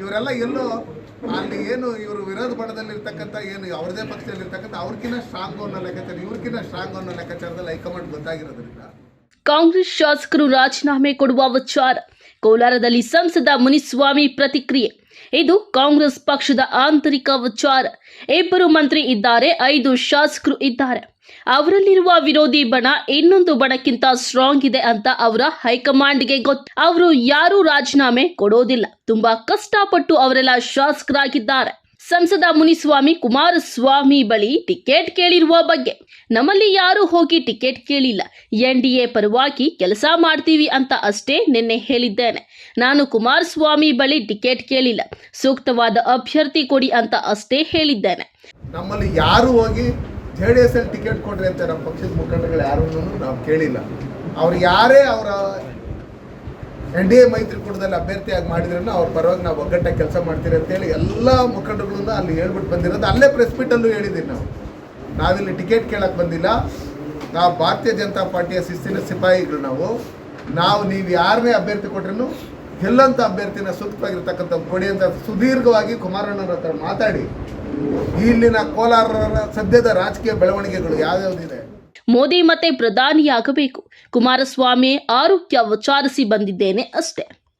ಇವರೆಲ್ಲ ಎಲ್ಲೋ ಅಲ್ಲಿ ಏನು ಇವರು ವಿರೋಧ ಇರ್ತಕ್ಕಂಥ ಏನು ಅವ್ರದೇ ಪಕ್ಷದಲ್ಲಿ ಇರ್ತಕ್ಕಂಥ ಅವ್ರಕಿನ್ನ ಸ್ಟ್ರಾಂಗ್ ಅನ್ನೋ ಲೆಕ್ಕಾಚಾರ, ಇವ್ರಕಿನ್ನ ಸ್ಟ್ರಾಂಗ್ ಅನ್ನೋ ಲೆಕ್ಕಾಚಾರದಲ್ಲಿ ಹೈಕಮಾಂಡ್ ಗೊತ್ತಾಗಿರೋದ್ರಿಂದ. ಕಾಂಗ್ರೆಸ್ ಶಾಸಕರು ರಾಜೀನಾಮೆ ಕೊಡುವ ವಿಚಾರ. ಕೋಲಾರದಲ್ಲಿ ಸಂಸದ ಮುನಿಸ್ವಾಮಿ ಪ್ರತಿಕ್ರಿಯೆ. ಇದು ಕಾಂಗ್ರೆಸ್ ಪಕ್ಷದ ಆಂತರಿಕ ವಿಚಾರ. ಇಬ್ಬರು ಮಂತ್ರಿ ಇದ್ದಾರೆ, ಐದು ಶಾಸಕರು ಇದ್ದಾರೆ. ಅವರಲ್ಲಿರುವ ವಿರೋಧಿ ಬಣ ಇನ್ನೊಂದು ಬಣಕ್ಕಿಂತ ಸ್ಟ್ರಾಂಗ್ ಇದೆ ಅಂತ ಅವರ ಹೈಕಮಾಂಡ್ಗೆ ಗೊತ್ತು. ಅವರು ಯಾರೂ ರಾಜೀನಾಮೆ ಕೊಡೋದಿಲ್ಲ. ತುಂಬಾ ಕಷ್ಟಪಟ್ಟು ಅವರೆಲ್ಲ ಶಾಸಕರಾಗಿದ್ದಾರೆ. ಸಂಸದ ಮುನಿಸ್ವಾಮಿ ಕುಮಾರಸ್ವಾಮಿ ಬಳಿ ಟಿಕೆಟ್ ಕೇಳಿರುವ ಬಗ್ಗೆ. ನಮ್ಮಲ್ಲಿ ಯಾರೂ ಹೋಗಿ ಟಿಕೆಟ್ ಕೇಳಿಲ್ಲ. ಎನ್ ಡಿ ಎ ಪರವಾಗಿ ಕೆಲಸ ಮಾಡ್ತೀವಿ ಅಂತ ಅಷ್ಟೇ ನಿನ್ನೆ ಹೇಳಿದ್ದೇನೆ. ನಾನು ಕುಮಾರಸ್ವಾಮಿ ಬಳಿ ಟಿಕೆಟ್ ಕೇಳಿಲ್ಲ. ಸೂಕ್ತವಾದ ಅಭ್ಯರ್ಥಿ ಕೊಡಿ ಅಂತ ಅಷ್ಟೇ ಹೇಳಿದ್ದೇನೆ. ನಮ್ಮಲ್ಲಿ ಯಾರು ಹೋಗಿ ಜೆ ಡಿ ಎಸ್ ಅಲ್ಲಿ ಟಿಕೆಟ್ ಕೊಡ್ರಿ ಅಂತ ಪಕ್ಷದ ಮುಖಂಡಗಳು ಯಾರು ನಾವು ಕೇಳಿಲ್ಲ. ಅವ್ರು ಯಾರೇ ಅವರ ಎನ್ ಡಿ ಎ ಮೈತ್ರಿಕೂಟದಲ್ಲಿ ಅಭ್ಯರ್ಥಿಯಾಗಿ ಮಾಡಿದ್ರೂ ಅವ್ರ ಪರವಾಗಿ ನಾವು ಒಗ್ಗಟ್ಟಾಗಿ ಕೆಲಸ ಮಾಡ್ತೀರಿ ಅಂತೇಳಿ ಎಲ್ಲ ಮುಖಂಡಗಳನ್ನ ಅಲ್ಲಿ ಹೇಳ್ಬಿಟ್ಟು ಬಂದಿರೋದು. ಅಲ್ಲೇ ಪ್ರೆಸ್ ಮೀಟಲ್ಲೂ ಹೇಳಿದ್ದೀವಿ ನಾವು. ನಾವಿಲ್ಲಿ ಟಿಕೆಟ್ ಕೇಳಕ್ಕೆ ಬಂದಿಲ್ಲ. ನಾವು ಭಾರತೀಯ ಜನತಾ ಪಾರ್ಟಿಯ ಶಿಸ್ತಿನ ಸಿಪಾಯಿಗಳು ನಾವು. ನಾವು ನೀವು ಯಾರನ್ನೇ ಅಭ್ಯರ್ಥಿ ಕೊಟ್ರೂ ಎಲ್ಲಂಥ ಅಭ್ಯರ್ಥಿನ ಸೂಕ್ತವಾಗಿರ್ತಕ್ಕಂಥ ಕೊಡಿ ಅಂತ ಸುದೀರ್ಘವಾಗಿ ಕುಮಾರಣ್ಣವ್ರ ಹತ್ರ ಮಾತಾಡಿ. ಇಲ್ಲಿನ ಕೋಲಾರರ ಸದ್ಯದ ರಾಜಕೀಯ ಬೆಳವಣಿಗೆಗಳು ಯಾವ್ಯಾವ್ದಿದೆ? ಮೋದಿ ಮತ್ತೆ ಪ್ರಧಾನಿಯಾಗಬೇಕು ಕುಮಾರಸ್ವಾಮಿ ಆರೋಗ್ಯ ವಿಚಾರಿಸಿ ಬಂದಿದ್ದೇನೆ ಅಷ್ಟೇ